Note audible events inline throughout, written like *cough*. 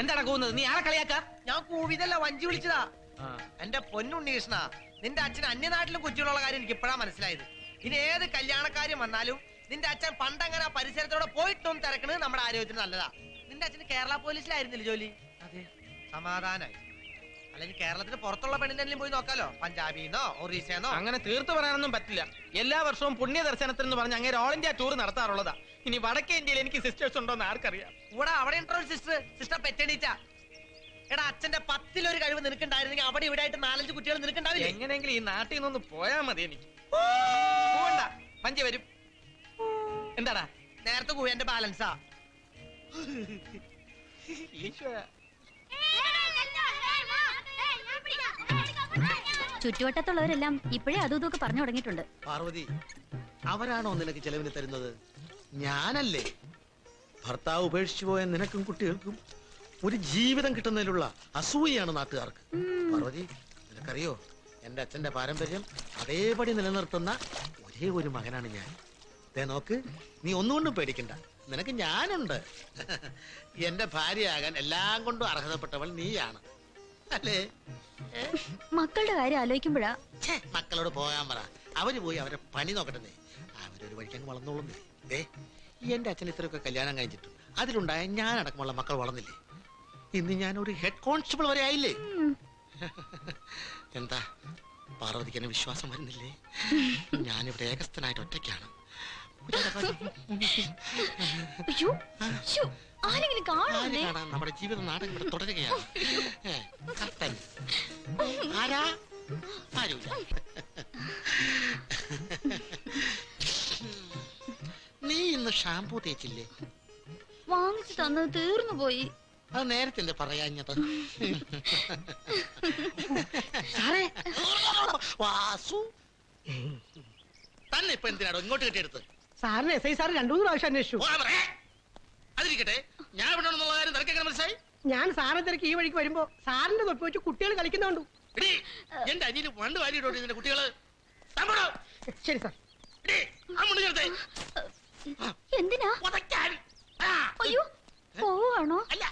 എന്താടാ കൂവുന്നത്? നീ ആളെ കളിയാക്ക? ഞാൻ കൂവിതല്ല വഞ്ചി വിളിച്ചതാ. എന്റെ പൊന്നുണ്ണീഷ്ണ നിന്റെ അച്ഛൻ അന്യനാട്ടിലും കൊച്ചിയുള്ള കാര്യം എനിക്ക് ഇപ്പോഴാ മനസ്സിലായത്. ഇനി ഏത് കല്യാണക്കാര്യം വന്നാലും നിന്റെ അച്ഛൻ പണ്ടങ്ങനെ ആ പരിസരത്തോടെ പോയിട്ടും തിരക്കണത് നമ്മുടെ ആരോഗ്യത്തിന് നല്ലതാ. നിന്റെ അച്ഛന് കേരള പോലീസിലായിരുന്നില്ല ജോലി? അതെ. സമാധാനായി. അല്ലെങ്കിൽ കേരളത്തിന് പുറത്തുള്ള പെണ്ണിനെങ്കിലും പോയി നോക്കാലോ? പഞ്ചാബിന്നോ ഒറീസയെന്നോ അങ്ങനെ തീർത്തു പറയാനൊന്നും പറ്റില്ല. എല്ലാ വർഷവും പുണ്യ ദർശനത്തിന് എന്ന് പറഞ്ഞ് അങ്ങനെ ഓൾ ഇന്ത്യ ടൂർ നടത്താറുള്ളതാ. ഇനി വടക്കേ ഇന്ത്യയിൽ എനിക്ക് സിസ്റ്റേഴ്സ് ഉണ്ടോ എന്ന് ആർക്കറിയാം? ഇവിടെ അവിടെ ഉണ്ടോ സിസ്റ്റർ സിസ്റ്റർ പെറ്റണീച്ച. എടാ അച്ഛന്റെ പത്തിലൊരു കഴിവ് നിനക്കുണ്ടായിരുന്നെങ്കിൽ അവിടെ ഇവിടെ ആയിട്ട് നാലഞ്ച് കുട്ടികൾ നിനക്കുണ്ടാവില്ല? എങ്ങനെയെങ്കിലും ഈ നാട്ടിൽ നിന്നൊന്ന് പോയാ മതി എനിക്ക്. പോണ്ട. വഞ്ചി വരും. എന്താടാ? നേരത്തെ കൂവി എന്റെ ബാലൻസാ ഈശോയാ. ചുറ്റുവട്ടത്തുള്ളവരെല്ലാം ഇപ്പോഴേ അതും ഇതൊക്കെ പറഞ്ഞു തുടങ്ങിയിട്ടുണ്ട്. പാർവതി അവരാണോ നിനക്ക് ചെലവിന് തരുന്നത്? ഞാനല്ലേ? ഭർത്താവ് ഉപേക്ഷിച്ചു പോയ നിനക്കും കുട്ടികൾക്കും ഒരു ജീവിതം കിട്ടുന്നതിലുള്ള അസൂയയാണ് നാട്ടുകാർക്ക്. പാർവതി നിനക്കറിയോ? എന്റെ അച്ഛന്റെ പാരമ്പര്യം അതേപടി നിലനിർത്തുന്ന ഒരേ ഒരു മകനാണ് ഞാൻ. ദേ നോക്ക് നീ ഒന്നുകൊണ്ടും പേടിക്കണ്ട. നിനക്ക് ഞാനുണ്ട്. *laughs* എന്റെ ഭാര്യയാകാൻ എല്ലാം കൊണ്ടും അർഹതപ്പെട്ടവൾ നീയാണ്. അല്ലേ? മക്കളുടെ കാര്യം ആലോചിക്കുമ്പോഴാ. മക്കളോട് പോകാൻ പറ. അവർ പോയി അവരെ പണി നോക്കട്ടെ അവരൊരു വഴിക്കങ്ങ് വളർന്നോളുന്നേ ദേ. എന്റെ അച്ഛൻ ഇത്രയൊക്കെ കല്യാണം കഴിഞ്ഞിട്ട് അതിലുണ്ടായ ഞാൻ അടക്കമുള്ള മക്കൾ വളർന്നില്ലേ? ഇന്ന് ഞാൻ ഒരു ഹെഡ് കോൺസ്റ്റബിൾ വരെ ആയില്ലേ? എന്താ? പാർവതിക്ക് എന്നെ വിശ്വാസം വരുന്നില്ലേ? ഞാനിവിടെ ഏകസ്ഥനായിട്ട് ഒറ്റയ്ക്കാണ്. ആരെങ്കിലും ആര് നമ്മുടെ ജീവിത നാടകം ഇവിടെ തുടരുകയാണ്. ആരാ? ആരുമില്ല നീ ഇന്ന് ഷാമ്പൂ തേച്ചില്ലേ? വാങ്ങിച്ചു തന്നത് തീർന്നു പോയി. അത് നേരത്തെ പറയാഞ്ഞത്. സാറേ. വാസു തന്നെ ഇപ്പൊ എന്തിനാണോ ഇങ്ങോട്ട് കിട്ടിയെടുത്ത് സാറിന് എസ് ഐ സാർ രണ്ടു മൂന്ന് പ്രാവശ്യം അന്വേഷിച്ചു. അതിരിക്കട്ടെ ഞാൻ ഇവിടെ ഉണ്ടെന്നുള്ള കാര്യം നിനക്ക് എങ്ങനെ മനസ്സിലായി? ഞാൻ സാറിനെ തിരക്ക് ഈ വഴിക്ക് വരുമ്പോ സാറിന്റെ തൊപ്പി വെച്ച് കുട്ടികൾ കളിക്കുന്നുണ്ടു. എടീ, എന്റെ അനിയിൽ വണ്ട് വാരി ഇതിന്റെ കുട്ടികൾ. തമ്പടോ ശരി സാർ. എടീ, ആ മുണ്ട് ചേർത്തേ എന്തിനാ. ആ, അയ്യോ പോവാണോ അല്ല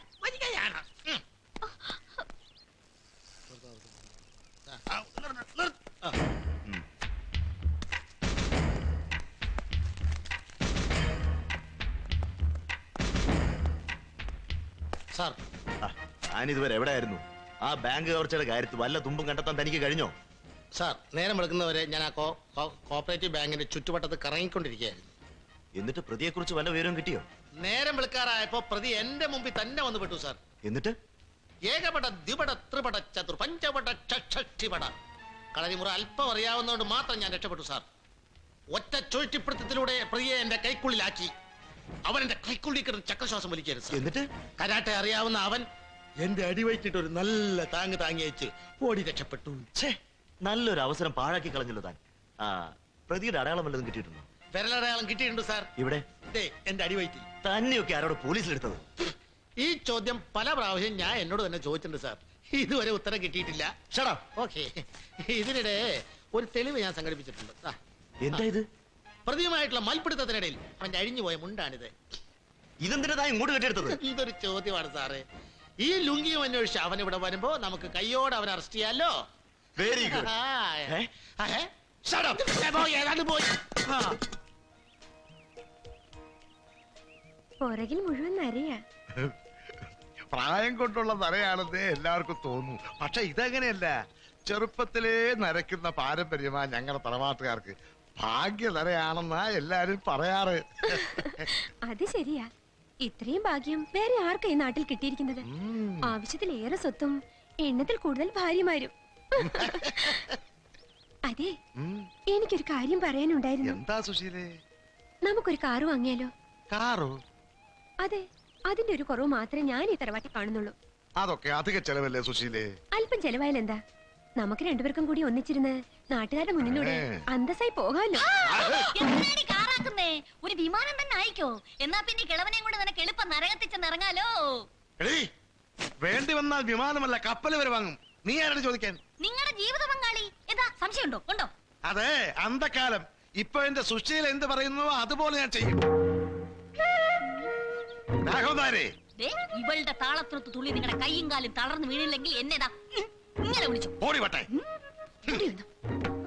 ഞാൻ ഇതുവരെ എവിടെയായിരുന്നു? ആ ബാങ്ക് കവർച്ചയുടെ കാര്യത്തിൽ വല്ല തുമ്പും കണ്ടെത്താൻ തനിക്ക് കഴിഞ്ഞോ? സാർ നേരം എടുക്കുന്നവരെ ഞാൻ ആ കോപ്പറേറ്റീവ് ബാങ്കിന്റെ ചുറ്റുവട്ടത്ത് കറങ്ങിക്കൊണ്ടിരിക്കുകയായിരുന്നു. എന്നിട്ട് പ്രതിയെക്കുറിച്ച് വല്ല വിവരവും കിട്ടിയോ? നേരം വെളുക്കാറായപ്പോ പ്രതി എന്റെ മുമ്പിൽ തന്നെ വന്നു പെട്ടു സാർ. എന്നിട്ട്? ഏകപട ദ്വിപട ത്രിപട ചതുർ പഞ്ചപട ഷഷ്ടിപട കളരിമുറ അല്പം അറിയാവുന്നതുകൊണ്ട് മാത്രം ഞാൻ രക്ഷപ്പെട്ടു സാർ. ഒറ്റ ചുഴറ്റിപ്പിടുത്തത്തിലൂടെ പ്രതിയെ എന്റെ കൈക്കുള്ളിലാക്കി. അവൻ എന്റെ കൈക്കുള്ളിൽ കിടന്ന് ചക്രശ്വാസം വലിക്കരുത് എന്നിട്ട്? കരാട്ടെ അറിയാവുന്ന അവൻ എന്റെ അടിവയറ്റിട്ട് ഒരു നല്ല താങ്ങ് താങ്ങി വെച്ച് ഓടി രക്ഷപ്പെട്ടു. ഛേ നല്ലൊരു അവസരം പാഴാക്കി കളഞ്ഞല്ലോ താൻ. ആ പ്രതിയുടെ അടയാളം വല്ലതും കിട്ടിയിട്ടുണ്ടോ? വിരലടയാളം കിട്ടിയിട്ടുണ്ട് സാർ. ഇവിടെ? ദേ എന്റെ അടിവയറ്റിൽ തന്നെയൊക്കെ ആരോട് പോലീസിലെടുത്തത്? ഈ ചോദ്യം പല പ്രാവശ്യം ഞാൻ എന്നോട് തന്നെ ചോദിച്ചിട്ടുണ്ട് സാർ. ഇതുവരെ ഉത്തരം കിട്ടിയിട്ടില്ല. ഷടാ. ഓക്കെ. ഇതിനിടെ ഒരു തെളിവ് ഞാൻ സംഘടിപ്പിച്ചിട്ടുണ്ട്. എന്താ ഇത്? പ്രതിയുമായിട്ടുള്ള മൽപ്പിടുത്തത്തിനിടയിൽ അവന്റെ അഴിഞ്ഞുപോയ മുണ്ടാണിത്. ഇതെന്തിനാ ഇങ്ങോട്ട് കെട്ടിയെടുത്തത്? ഇതൊരു ചോദ്യമാണ് സാറേ. ഈ ലുങ്കിയും അന്വേഷിച്ച് അവൻ ഇവിടെ വരുമ്പോ നമുക്ക് കയ്യോടെ അവൻ അറസ്റ്റ് ചെയ്യാലോ? വെരി ഗുഡ് പുറകിൽ മുഴുവൻ നരയാ. പ്രായം കൊണ്ടുള്ള നരയാണെന്ന് എല്ലാവർക്കും തോന്നുന്നു പക്ഷെ ഇതങ്ങനെയല്ല. ചെറുപ്പത്തിലേ നരയ്ക്കുന്ന പാരമ്പര്യമാ ഞങ്ങളുടെ തറവാട്ടുകാർക്ക്. ഭാഗ്യ നരയാണെന്നാ എല്ലാരും പറയാറ്. അത് ശരിയാ. ഇത്രയും ഭാഗ്യം വേറെ ആർക്കാ ഈ നാട്ടിൽ കിട്ടിയിരിക്കുന്നത്? ആവശ്യത്തിൽ ആവശ്യത്തിലേറെ സ്വത്തും എണ്ണത്തിൽ കൂടുതൽ ഭാര്യമാരും. അതെ. എനിക്കൊരു കാര്യം പറയാനുണ്ടായിരുന്നു. എന്താ സുശീലേ? നമുക്കൊരു കാർ വാങ്ങിയാലോ? കാറോ? അതെ അതിന്റെ ഒരു കുറവ് മാത്രമേ ഞാൻ ഈ തറവാട്ടിൽ കാണുന്നുള്ളൂ. അതൊക്കെ അധിക ചെലവല്ലേ സുശീലേ? അല്പം ചെലവായാലും എന്താ? നമുക്ക് രണ്ടുപേർക്കും കൂടി ഒന്നിച്ചിരുന്ന് നാട്ടുകാരുടെ മുന്നിലൂടെ. അന്തസ്സായി പോകാമല്ലോ. എന്തിനാടി കാറാക്കുന്നേ ഒരു വിമാനം തന്നെ അയക്കോ. എന്നാ പിന്നെ കിളവനെയും കൊണ്ട് നിനക്ക് എളുപ്പം നരകത്തിച്ച് നിറങ്ങാലോ എടീ വേണ്ടി വന്നാൽ വിമാനമല്ല കപ്പൽ വരെ വാങ്ങും. നീ ആരാണ് ചോദിക്കാൻ? നിങ്ങളുടെ ജീവിത പങ്കാളി. എന്താ സംശയമുണ്ടോ? ഉണ്ടോ? അതെ അന്ധകാലം. ഇപ്പൊ എന്റെ സുശീല എന്ത് പറയുന്നുവോ അതുപോലെ ഞാൻ ചെയ്യും. രാഘവനാരെ ദേ, ഇവളുടെ താളത്തിനൊത്ത് തുള്ളി നിങ്ങളുടെ കൈയും കാലും തളർന്നു വീണില്ലെങ്കിൽ എന്നെ ഇങ്ങനെ വിളിച്ചു? ഓടി വട്ടെ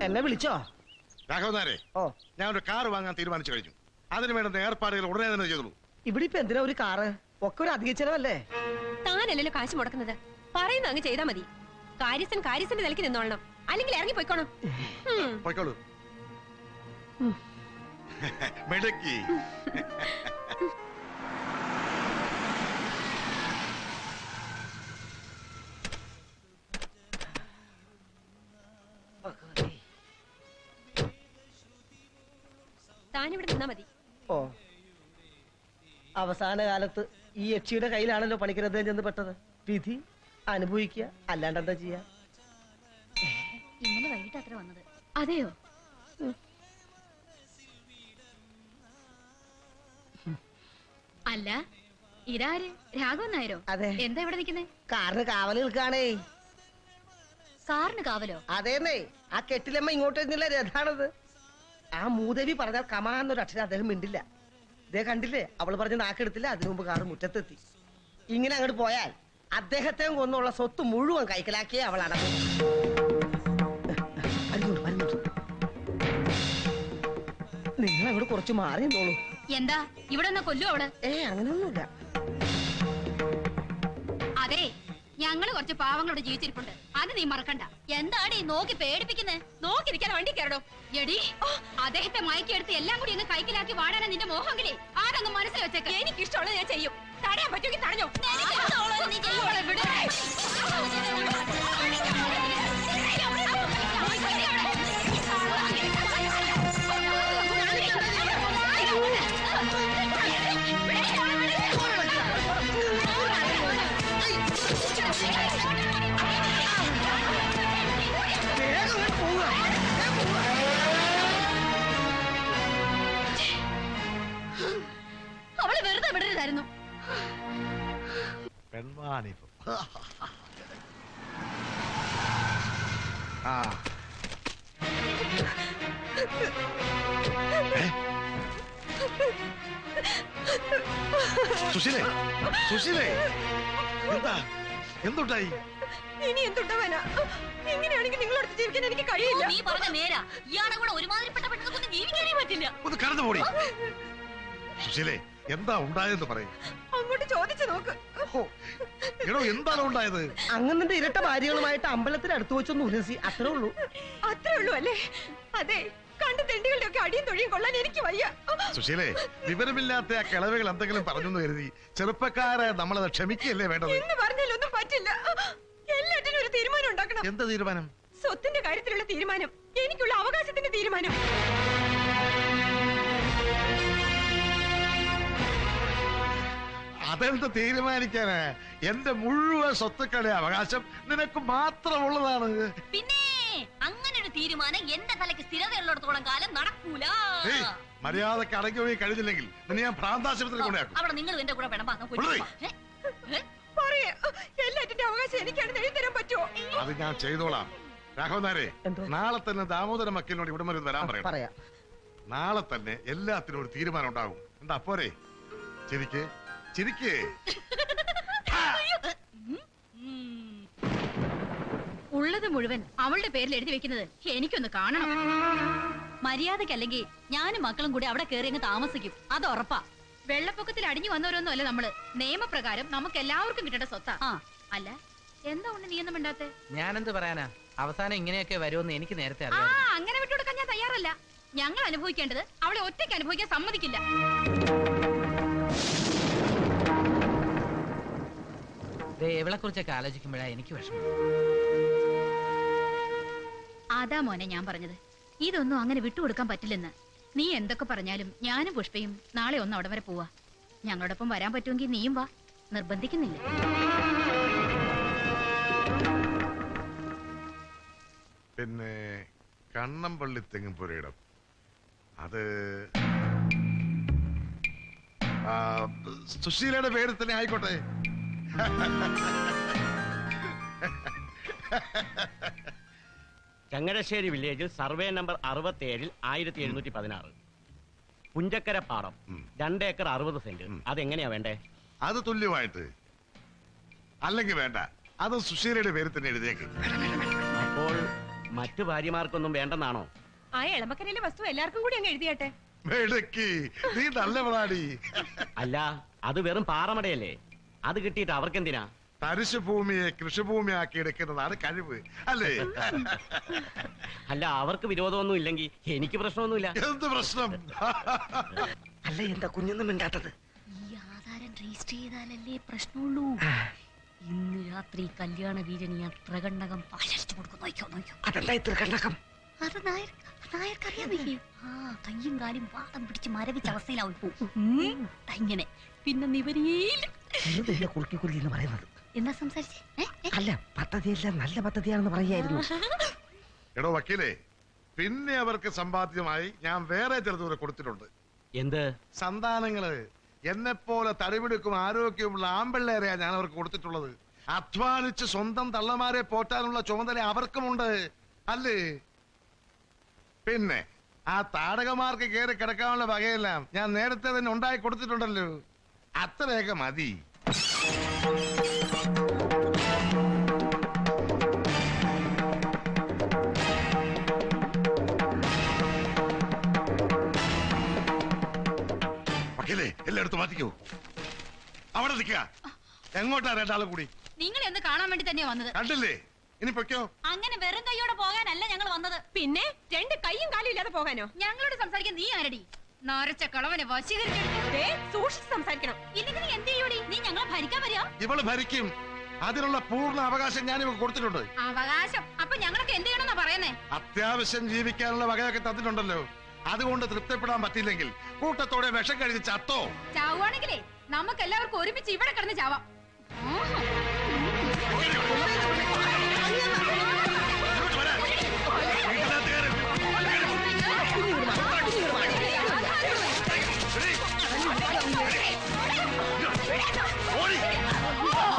എന്നെ വിളിച്ചോ? രാഘവനാരെ ഓ. ഞാൻ ഒരു കാർ വാങ്ങാൻ തീരുമാനിച്ചു കഴിഞ്ഞു. അതിന് വേണ്ടുന്ന ഏർപ്പാടുകൾ ഉടനെ തന്നെ ചെയ്തോളൂ. ഇവിടെ ഇപ്പൊ എന്തിനാ ഒരു കാറ്? ഒക്കെ ഒരു അധിക ചെലവല്ലേ? താനല്ലല്ലോ കാശ് മുടക്കുന്നത്. പറയുന്ന അങ്ങ് ചെയ്താ മതി. കാര്യസ്ഥൻ കാര്യസ്ഥന്റെ നിലയ്ക്ക് നിന്നോളണം. അല്ലെങ്കിൽ ഇറങ്ങി പോയിക്കോണം. പോയിക്കോളൂ. *laughs* മെടുക്കി. *laughs* താനിവിടെ നിന്നാ മതി. ഓ. അവസാന കാലത്ത് ഈ യക്ഷിയുടെ കയ്യിലാണല്ലോ പണിക്കരുത് ചെന്ന് പെട്ടത്. വിധി അനുഭവിക്കുക അല്ലാണ്ട് എന്താ ചെയ്യാ? ഇന്നലെ വൈകിട്ട് അത്ര വന്നത്. അതെയോ? അല്ല ഇതാര്? രാഘവൻ നായരോ? അതെ. എന്താ ഇവിടെ നിക്കുന്നേ കാറിന് കാവൽ നിൽക്കാണേ. കാറിന് കാവലോ? അതേന്നേ. ആ കെട്ടിലമ്മ ഇങ്ങോട്ട് വരുന്നില്ല രഥാണത്. ആ മൂദേവി പറഞ്ഞാൽ കമാന്നൊരു അക്ഷരം അദ്ദേഹം മിണ്ടില്ല. ഇതേ കണ്ടില്ലേ? അവൾ പറഞ്ഞ നാക്കെടുത്തില്ല അതിനു മുമ്പ് കാറ് മുറ്റത്തെത്തി. ഇങ്ങനെ അങ്ങോട്ട് പോയാൽ അദ്ദേഹത്തെ കൊന്നുള്ള സ്വത്ത് മുഴുവൻ കൈക്കലാക്കിയേ അവൾ അടങ്ങും. നിങ്ങൾ അങ്ങോട്ട് കുറച്ച് മാറി നിന്നോളൂ എന്താ? ഇവിടെ കൊല്ലു അവൾ? ഏ അങ്ങനെയൊന്നുമില്ല അതെ ഞങ്ങൾ കുറച്ച് പാവങ്ങളോട് ജീവിച്ചിരിപ്പുണ്ട്. അത് നീ മറക്കണ്ട. എന്താണ് ഈ നോക്കി പേടിപ്പിക്കുന്നത് നോക്കി നിൽക്കാൻ വണ്ടി കയറടോ എടി അദ്ദേഹത്തെ മയക്കെടുത്ത് എല്ലാം കൂടി അങ്ങ് കൈക്കലാക്കി വാടാനാ നിന്റെ മോഹങ്കിലെ ആരൊന്നും മനസ്സിൽ വെച്ചേക്ക. എനിക്ക് ഇഷ്ടമുള്ളത് ഞാൻ ചെയ്യും. തടയാൻ പറ്റുമെങ്കിൽ തടഞ്ഞോ. സുശീലേ സുശീലേ. എന്താ? എന്തുണ്ടായി? ഇനി എന്തുണ്ടാവാനാ ഇങ്ങനെയാണെങ്കിൽ നിങ്ങളോട് ജീവിക്കാൻ എനിക്ക് കഴിയില്ല. നീ പറഞ്ഞ നേരാ ഇയാളെ കൂടെ ഒരുമാതിരിപ്പെട്ട പെണ്ണുങ്ങൾക്ക് ജീവിക്കാനേ പറ്റില്ല. ഒന്ന് കടന്നു പോടി. സുശീലേ എന്താ ഉണ്ടായെന്ന് പറയും. അങ്ങോട്ട് ചോദിച്ചു നോക്ക്. എടോ എന്താണ് ഉണ്ടായത്? അങ്ങനെ ഇരട്ട ഭാര്യകളുമായിട്ട് അമ്പലത്തിൽ അടുത്ത് വെച്ചൊന്ന് ഉരസി അത്രേ ഉള്ളൂ. അത്രേ ഉള്ളൂ അല്ലേ? അതെ കണ്ട തെണ്ടികളുടെ ഒക്കെ അടിയും തൊഴിയും കൊള്ളാൻ എനിക്ക് വയ്യ. സുശീലേ വിവരമില്ലാത്ത ആ കിളവുകൾ എന്തെങ്കിലും പറഞ്ഞു എന്ന് കരുതി ചെറുപ്പക്കാരെ നമ്മളത് ക്ഷമിക്കുകയല്ലേ വേണ്ടത്? എന്ന് പറഞ്ഞാലൊന്നും പറ്റില്ല. എല്ലാറ്റിനും ഒരു തീരുമാനം ഉണ്ടാക്കണം. എന്ത് തീരുമാനം? സ്വത്തിന്റെ കാര്യത്തിലുള്ള തീരുമാനം. എനിക്കുള്ള അവകാശത്തിന്റെ തീരുമാനം. അതെന്ത് തീരുമാനിക്കാന്? എന്റെ മുഴുവൻ സ്വത്തുക്കളുടെ അവകാശം നിനക്ക് മാത്രമുള്ളതാണ്. പിന്നെ അങ്ങനെ ഒരു തീരുമാനം എന്റെ തലയ്ക്ക് സ്ഥിരതയുള്ളിടത്തോളം കാലം നടക്കൂല. ഏയ്, മര്യാദയ്ക്ക് അടങ്ങി പോയി കഴിഞ്ഞില്ലെങ്കിൽ നിന്നെ ഞാൻ ഭ്രാന്താശുപത്രി കൊണ്ടാക്കും അവിടെ നിങ്ങൾ എന്റെ കൂടെ വേണം? പറയാ. എല്ലാറ്റിന്റെ അവകാശം എനിക്കാണ്. എഴുതി തരാൻ പറ്റുമോ അത് ഞാൻ ചെയ്തോളാം. രാഘവൻ എന്തോ? നാളെ തന്നെ ദാമോദര മക്കലിനോട് ഇവിടെ വരെ വരാൻ പറയണം. പറയാം. നാളെ തന്നെ എല്ലാത്തിനും ഒരു തീരുമാനം ഉണ്ടാകും. എന്താ പോരെ? ചിരിക്ക്. ചിരിക്കേ. ഉള്ളത് മുഴുവൻ അവളുടെ പേരിൽ എഴുതി വെക്കുന്നത് എനിക്കൊന്ന് കാണണം. മര്യാദക്കല്ലെങ്കിൽ ഞാനും മക്കളും കൂടി അവിടെ കയറി അങ്ങ് താമസിക്കും. അത് ഉറപ്പാ. വെള്ളപ്പൊക്കത്തിൽ അടിഞ്ഞു വന്നവരൊന്നും അല്ല നമ്മൾ. നിയമപ്രകാരം നമുക്ക് എല്ലാവർക്കും കിട്ടേണ്ട സ്വത്താ. ആ. അല്ല എന്താ ഉണ്ട് നീ ഒന്നും മിണ്ടാത്തെ? ഞാനെന്ത് പറയാനാ? അവസാനം ഇങ്ങനെയൊക്കെ വരുമെന്ന് എനിക്ക് നേരത്തെ ആ അറിയാം അങ്ങനെ വിട്ടുകൊടുക്കാൻ ഞാൻ തയ്യാറല്ല. ഞങ്ങൾ അനുഭവിക്കേണ്ടത് അവളെ ഒറ്റയ്ക്ക് അനുഭവിക്കാൻ സമ്മതിക്കില്ല. ഇവളെ കുറിച്ചൊക്കെ ആലോചിക്കുമ്പോഴാ എനിക്ക് വിഷമം. അതാ മോനെ ഞാൻ പറഞ്ഞത്. ഇതൊന്നും അങ്ങനെ വിട്ടുകൊടുക്കാൻ പറ്റില്ലെന്ന്. നീ എന്തൊക്കെ പറഞ്ഞാലും ഞാനും പുഷ്പയും നാളെ ഒന്ന് അവിടെ വരെ പോവാ. ഞങ്ങളോടൊപ്പം വരാൻ പറ്റുമെങ്കിൽ നീയും വാ. നിർബന്ധിക്കുന്നില്ല. പിന്നെ കണ്ണമ്പള്ളി തെങ്ങുപുരയിടം അത് സുശീലയുടെ പേര് തന്നെ ആയിക്കോട്ടെ. *laughs* ചങ്ങരശ്ശേരി വില്ലേജിൽ സർവേ നമ്പർ അറുപത്തി ഏഴിൽ ആയിരത്തി എഴുന്നൂറ്റി പതിനാറ് പുഞ്ചക്കര പാടം രണ്ട് ഏക്കർ അറുപത് സെന്റ്. അതെങ്ങനെയാ വേണ്ടേ? അത് തുല്യമായിട്ട്. അല്ലെങ്കിൽ വേണ്ട. അത് സുശീലയുടെ പേര് തന്നെ എഴുതിയേക്ക്. അപ്പോൾ മറ്റു ഭാര്യമാർക്കൊന്നും വേണ്ടെന്നാണോ? ആ എളമക്കരയിലെ വസ്തു എല്ലാവർക്കും കൂടി അങ്ങ് എഴുതിയാട്ടെ. മെടുക്കി നീ നല്ലവളാടി. അല്ല അത് വെറും പാറമടയല്ലേ? അത് കിട്ടിയിട്ട് അവർക്കെന്തിനാ? തരിശു ഭൂമിയെ കൃഷിഭൂമിയാക്കി എടുക്കുന്നതാണ് കഴിവ് അല്ലേ? അല്ല അവർക്ക് വിരോധമൊന്നും ഇല്ലെങ്കിൽ എനിക്ക് പ്രശ്നമൊന്നുമില്ല. എന്ത് പ്രശ്നം? അല്ല എന്താ കുഞ്ഞൊന്നും മിണ്ടാത്തത്? ഈ ആധാരം രജിസ്റ്റർ ചെയ്താലല്ലേ പ്രശ്നമുള്ളൂ. ഇന്ന് രാത്രി കല്യാണ വീരനി ത്രകണ്ടകം പാലടിച്ചു കൊടുക്കും. നോക്കോ നോക്കോ. അതെന്താ ഈ കണ്ടക്കം അത് നായർ നായർക്കറിയാമേ ആ കയ്യും കാലും വാദം പിടിച്ച് മരവിച്ച അവസ്ഥയിലാവും. ഇപ്പൊ. ഇങ്ങനെ. പിന്നെ നിവരിയേ കുറുക്കി കുരുക്കി എന്ന് പറയുന്നത്. എന്താ സംസാരിച്ചേ? അല്ല പദ്ധതിയെല്ലാം നല്ല പദ്ധതിയാണെന്ന് പറയായിരുന്നു. എടോ വക്കീലേ പിന്നെ അവർക്ക് സമ്പാദ്യമായി ഞാൻ വേറെ ചിലതുകൂടെ കൊടുത്തിട്ടുണ്ട്. എന്ത്? സന്താനങ്ങൾ. എന്നെ പോലെ തടിപിടുക്കും ആരോഗ്യമുള്ള ആമ്പിള്ളേരെയാ ഞാൻ അവർക്ക് കൊടുത്തിട്ടുള്ളത്. അധ്വാനിച്ച് സ്വന്തം തള്ളമാരെ പോറ്റാനുള്ള ചുമതല അവർക്കുമുണ്ട്. അല്ലേ? പിന്നെ ആ താടകമാർക്ക് കയറി കിടക്കാനുള്ള വകയെല്ലാം ഞാൻ നേരത്തെ തന്നെ ഉണ്ടായി കൊടുത്തിട്ടുണ്ടല്ലോ. അത്രയൊക്കെ മതി. വക്കീലേ എല്ലായിടത്തും മാറ്റിക്കോ. അവിടെ നിൽക്കുക. എങ്ങോട്ടാ രണ്ടാളും കൂടി? നിങ്ങളെ ഒന്ന് കാണാൻ വേണ്ടി തന്നെയാ വന്നത്. കണ്ടില്ലേ? ഇനി പൊയ്ക്കോ. അങ്ങനെ വെറും കൈയോടെ പോകാനല്ല ഞങ്ങൾ വന്നത്. പിന്നെ രണ്ട് കൈയും കാലും ഇല്ലാതെ പോകാനോ? ഞങ്ങളോട് സംസാരിക്കാൻ നീ ആരടി? നരച്ച കളവനെ വശീകരിച്ചെടുത്തു. ദേ, സൂക്ഷിച്ച് സംസാരിക്കണം. ഇല്ലെങ്കിൽ നീ എന്ത് ചെയ്യൂടി നീ ഞങ്ങളെ ഭരിക്കാൻ വരിക. ഇവൾ ഭരിക്കും. അതിനുള്ള പൂർണ അവകാശം ഞാൻ ഇവ കൊടുത്തിട്ടുണ്ട്. അവകാശം. അപ്പൊ ഞങ്ങളൊക്കെ എന്ത് ചെയ്യണമെന്നാ പറയുന്നേ? അത്യാവശ്യം ജീവിക്കാനുള്ള വകയൊക്കെ തന്നിട്ടുണ്ടല്ലോ. അതുകൊണ്ട് തൃപ്തിപ്പെടാൻ പറ്റില്ലെങ്കിൽ കൂട്ടത്തോടെ വിഷം കഴിച്ച് ചത്തോ? ചാവുകയാണെങ്കിലേ നമുക്ക് എല്ലാവർക്കും ഒരുമിച്ച് ഇവിടെ കിടന്ന് ചാവാം.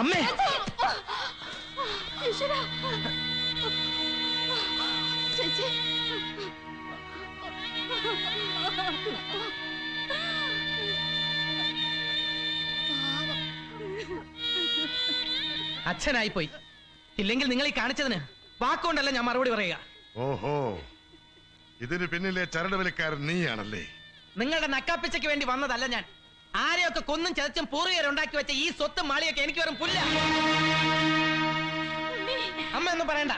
അമ്മേ. അച്ഛനായി പോയി ഇല്ലെങ്കിൽ നിങ്ങൾ ഈ കാണിച്ചതിന് വാക്കുകൊണ്ടല്ല ഞാൻ മറുപടി പറയുക. ഓഹോ. ഇതിന് പിന്നിലെ ചരട് വലിക്കാരൻ നീയാണല്ലേ? നിങ്ങളുടെ നക്കാപ്പിച്ചയ്ക്ക് വേണ്ടി വന്നതല്ല ഞാൻ. ആരെയൊക്കെ കൊന്നും ചതച്ചും പൂർവികരുണ്ടാക്കി വെച്ച ഈ സ്വത്തും മാളിയൊക്കെ എനിക്ക് വെറും പുല്ല. അമ്മ ഒന്നും പറയണ്ട.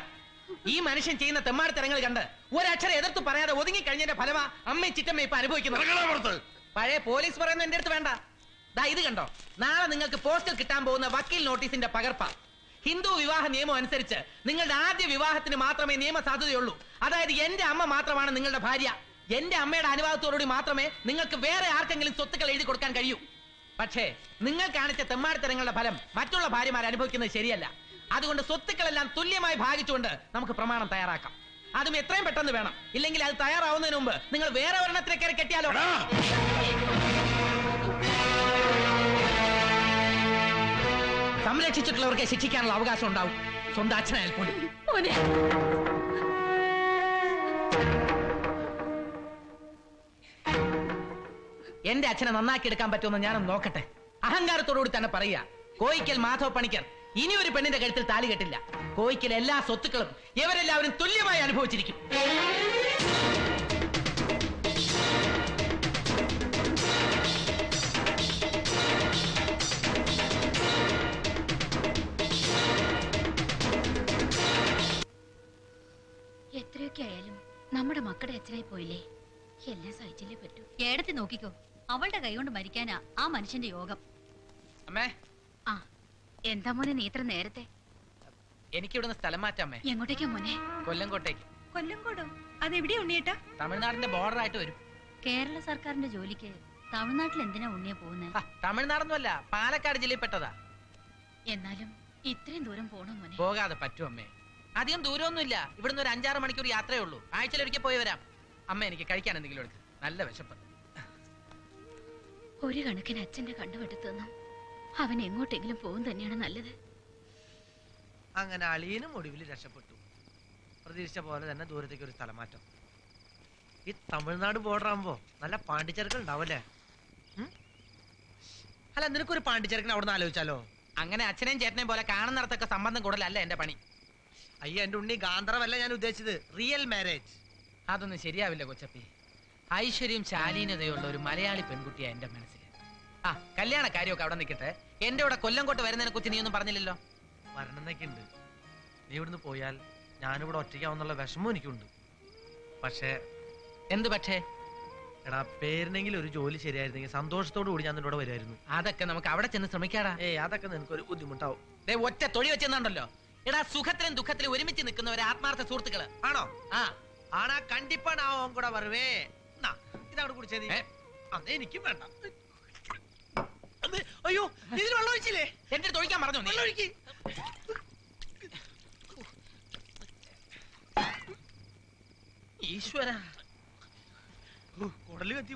ഈ മനുഷ്യൻ ചെയ്യുന്ന തെമ്മാടിത്തരങ്ങൾ കണ്ട് ഒരക്ഷരം എതിർത്ത് പറയാതെ ഒതുങ്ങി കഴിഞ്ഞതിന്റെ ഫലമാ അമ്മയും ചിറ്റമ്മ ഇപ്പൊ അനുഭവിക്കുന്നത്. പഴയ പോലീസ് പറയുന്ന എന്റെ അടുത്ത് വേണ്ട. ദാ ഇത് കണ്ടോ? നാളെ നിങ്ങൾക്ക് പോസ്റ്റിൽ കിട്ടാൻ പോകുന്ന വക്കീൽ നോട്ടീസിന്റെ പകർപ്പ. ഹിന്ദു വിവാഹ നിയമം അനുസരിച്ച് നിങ്ങളുടെ ആദ്യ വിവാഹത്തിന് മാത്രമേ നിയമ സാധ്യതയുള്ളൂ അതായത് എന്റെ അമ്മ മാത്രമാണ് നിങ്ങളുടെ ഭാര്യ. എന്റെ അമ്മയുടെ അനുവാദത്തോടുകൂടി മാത്രമേ നിങ്ങൾക്ക് വേറെ ആർക്കെങ്കിലും സ്വത്തുക്കൾ എഴുതി കൊടുക്കാൻ കഴിയൂ. പക്ഷേ നിങ്ങൾ കാണിച്ച തെമ്മാടിത്തരങ്ങളുടെ ഫലം മറ്റുള്ള ഭാര്യമാർ അനുഭവിക്കുന്നത് ശരിയല്ല. അതുകൊണ്ട് സ്വത്തുക്കളെല്ലാം തുല്യമായി ഭാഗിച്ചുകൊണ്ട് നമുക്ക് പ്രമാണം തയ്യാറാക്കാം. അതും എത്രയും പെട്ടെന്ന് വേണം. ഇല്ലെങ്കിൽ അത് തയ്യാറാവുന്നതിന് മുമ്പ് നിങ്ങൾ വേറെ ഒരെണ്ണത്തിനെ കയറി കെട്ടിയാലോ? സംരക്ഷിച്ചിട്ടുള്ളവർക്ക് ശിക്ഷിക്കാനുള്ള അവകാശം ഉണ്ടാവും. സ്വന്തം അച്ഛനായാൽ പോലും. എന്റെ അച്ഛനെ നന്നാക്കി എടുക്കാൻ പറ്റുമെന്ന് ഞാനൊന്ന് നോക്കട്ടെ. അഹങ്കാരത്തോടുകൂടി തന്നെ പറയുക. കോയിക്കൽ മാധവ പണിക്കർ ഇനി ഒരു പെണ്ണിന്റെ കഴുത്തിൽ താലി കെട്ടില്ല. കോയിക്കൽ എല്ലാ സ്വത്തുക്കളും ഇവരെല്ലാവരും തുല്യമായി അനുഭവിച്ചിരിക്കും. എത്രയൊക്കെ ആയാലും നമ്മുടെ മക്കളുടെ അച്ഛനായി പോയില്ലേ? എല്ലാം സഹിച്ചല്ലേ പറ്റൂ. ഏടത്തി നോക്കിക്കോ. അവളുടെ കൈകൊണ്ട് മരിക്കാനാ ആ മനുഷ്യന്റെ യോഗം. അമ്മേ. ആ. എന്താ മോനെ നീ ഇത്ര നേരത്തെ? എനിക്ക് ഇവിടുന്ന് സ്ഥലം മാറ്റാമേ എങ്ങോട്ടേക്കാ മോനെ? കൊല്ലംകോട്ടേക്ക്. കൊല്ലംകോടോ. അതെവിടെയാ ഉണ്ണിയേട്ടാ? തമിഴ്നാടിന്റെ ബോർഡർ ആയിട്ട് വരും. കേരള സർക്കാരിന്റെ ജോലിക്ക് തമിഴ്നാട്ടിൽ എന്തിനാ ഉണ്ണിയെ പോകുന്നത് തമിഴ്നാടൊന്നുമല്ല പാലക്കാട് ജില്ലയിൽ പെട്ടതാ. എന്നാലും ഇത്രയും ദൂരം പോണോ മോനെ? പോകാതെ പറ്റും അമ്മേ. അധികം ദൂരമൊന്നുമില്ല. ഇവിടുന്ന് ഒരു അഞ്ചാറ് മണിക്കൂർ യാത്രയേ ഉള്ളൂ ആഴ്ചയിൽ ഒരിക്കൽ പോയി വരാം. അമ്മ എനിക്ക് കഴിക്കാൻ എന്തെങ്കിലും എടുക്ക്. നല്ല വിശപ്പ്. ഒരു കണക്കിന് അച്ഛന്റെ കണ്ടുപെടുത്തുന്നു അവൻ എങ്ങോട്ടെങ്കിലും പോകും തന്നെയാണ് നല്ലത്. അങ്ങനെ അളിയനും ഒടുവിൽ രക്ഷപ്പെട്ടു. പ്രതീക്ഷിച്ച പോലെ തന്നെ ദൂരത്തേക്ക് ഒരു സ്ഥലമാറ്റം. ഈ തമിഴ്നാട് ബോർഡർ ആകുമ്പോ നല്ല പാണ്ടിച്ചെറുക്കൾ ഉണ്ടാവല്ലേ? അല്ല? നിനക്കൊരു പാണ്ടിച്ചേർക്കൻ അവിടെ നിന്ന് ആലോചിച്ചാലോ? അങ്ങനെ അച്ഛനെയും ചേട്ടനെയും പോലെ കാണുന്നിടത്തൊക്കെ സംബന്ധം കൂടുതലല്ല എന്റെ പണി? അയ്യ എന്റെ ഉണ്ണി ഗാന്ധർവല്ല ഞാൻ ഉദ്ദേശിച്ചത്. റിയൽ മാരേജ് അതൊന്നും ശരിയാവില്ല കൊച്ചപ്പി. ഐശ്വര്യം ശാലീനതയുള്ള ഒരു മലയാളി പെൺകുട്ടിയാണ് എന്റെ മനസ്സിൽ. ആ കല്യാണ കാര്യമൊക്കെ അവിടെ നിൽക്കട്ടെ. എന്റെ കൂടെ കൊല്ലംകോട്ട് വരുന്നതിനെ കുറിച്ച് നീ ഒന്നും പറഞ്ഞില്ലല്ലോ? വരണമെന്നൊക്കെ ഉണ്ട് നീ ഇവിടുന്ന് പോയാൽ ഞാനിവിടെ ഒറ്റയ്ക്കാവുന്നുള്ള വിഷമം എനിക്കുണ്ട്. പക്ഷേ എന്ത് പക്ഷേ? എടാ പേരിനെങ്കിലും ഒരു ജോലി ശരിയായിരുന്നെങ്കിൽ സന്തോഷത്തോടു കൂടി ഞാൻ നിന്നോട് വരുമായിരുന്നു അതൊക്കെ നമുക്ക് അവിടെ ചെന്ന് ശ്രമിക്കാടാ. ഏയ് അതൊക്കെ നിനക്ക് ഒരു ബുദ്ധിമുട്ടാവും. ദേ ഒറ്റ തൊഴി വെച്ചെന്നുണ്ടല്ലോ എടാ സുഖത്തിലും ദുഃഖത്തിലും ഒരുമിച്ച് നിൽക്കുന്ന ഒരു ആത്മാർത്ഥ സുഹൃത്തുക്കൾ. ആണോ? ആ. ആണാ കണ്ടിപ്പാ നാവും കൂടെ വരുവേ. നാ, ഇതവിടെ കൂടി ചെയ്തേ ഏ? അന്ന് എനിക്കും വേണ്ട. അയ്യോ ഇതിന് വെള്ളം ഒഴിച്ചില്ലേ? എന്റെ അടുത്ത് ഒഴിക്കാൻ പറഞ്ഞു വെള്ളം ഒഴിക്ക്. ഈശ്വര. കുടൽ കത്തി